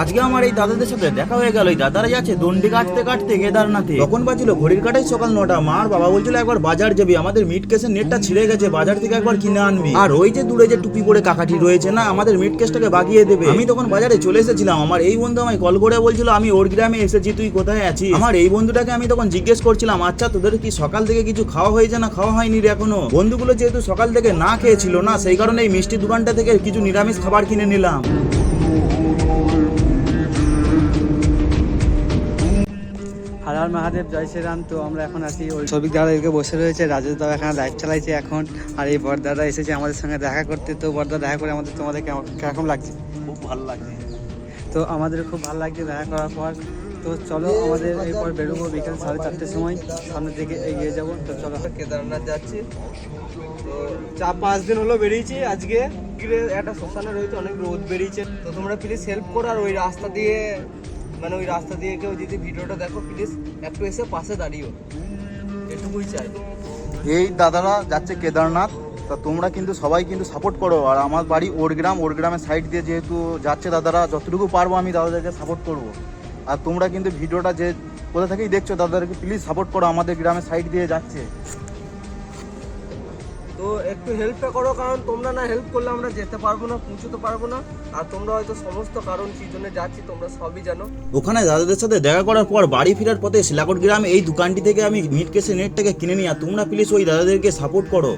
আজকে আমার এই দাদাদের সাথে দেখা হয়ে গেল। এই দাদারা যাচ্ছে দণ্ডি কাটতে কাটতে কেদারনাথে। তখন বাজছিল ঘড়ির কাটাই সকাল নটা। মার বাবা বলছিল একবার বাজার যাবি। আমাদের মিট কেসের নেটটা ছিঁড়ে গেছে। বাজার থেকে একবার কিনে আনবি। আর ওই যে দূরে যে টুপি পরে কাকাটি রয়েছে না আমাদের মিট কেসটাকে বাগিয়ে দেবে। আমি তখন বাজারে চলে এসেছিলাম। আমার এই বন্ধু আমায় কল করে বলছিল আমি ওর গ্রামে এসেছি তুই কোথায় আছিস? আমার এই বন্ধুটাকে আমি তখন জিজ্ঞেস করছিলাম আচ্ছা তোদের কি সকাল থেকে কিছু খাওয়া হয়েছে না খাওয়া হয়নি রে এখনও? বন্ধুগুলো যেহেতু সকাল থেকে না খেয়েছিল না সেই কারণে এই মিষ্টি দোকানটা থেকে কিছু নিরামিষ খাবার কিনে নিলাম। হার মহাদেব জয় শ্রীরাম। তো আমরা এখন আছি ওই সবিক দাদা এদিকে বসে রয়েছে রাজেশ দাদা এখানে লাইভ চালাইছে এখন আর এই বরদাদা এসেছে আমাদের সঙ্গে দেখা করতে। তো বরদা দেখা করে আমাদের তোমাদের কেমন কীরকম লাগছে? খুব ভালো লাগছে। তো আমাদের খুব ভালো লাগছে দেখা করার পর। তো চলো আমাদের এরপর বেরোবো বিকেল সাড়ে চারটের সময় সামনের দিকে এগিয়ে যাব। তো চলো। কেদারনাথ যাচ্ছি। তো চার পাঁচ দিন হলো বেরিয়েছি আজকে একটা শ্মশানে রয়েছে অনেক রোদ বেরিয়েছে। তো তোমরা প্লিজ হেল্প করো আর ওই রাস্তা দিয়ে মানে ওই রাস্তা দিয়ে কেউ যদি ভিডিওটা দেখো প্লিজ একটু এসে পাশে দাঁড়িও। এটুকুই চাই। এই দাদারা যাচ্ছে কেদারনাথ, তা তোমরা কিন্তু সবাই কিন্তু সাপোর্ট করো। আর আমার বাড়ি ওর গ্রাম ওর গ্রামের সাইড দিয়ে যেহেতু যাচ্ছে দাদারা, যতটুকু পারব আমি দাদাদেরকে সাপোর্ট করব। আর তোমরা কিন্তু ভিডিওটা যে কোথা থেকেই দেখছ, দাদাদেরকে প্লিজ সাপোর্ট করো, আমাদের গ্রামের সাইড দিয়ে যাচ্ছে। তো একটু হেল্পটা করো, কারণ তোমরা না হেল্প করলে আমরা যেতে পারব না, পৌঁছতে পারব না। আর তোমরা হয়তো সমস্ত কারণ কি জন্য যাচ্ছি, তোমরা সবই জানো। ওখানে দাদাদের সাথে দেখা করার পর, বাড়ি ফেরার পথে শিলাকোট গ্রামে, এই দোকানটি থেকে আমি মিট কেসে নেটটাকে কিনে নিই, আর তোমরা প্লিজ ওই দাদাদেরকে সাপোর্ট করো।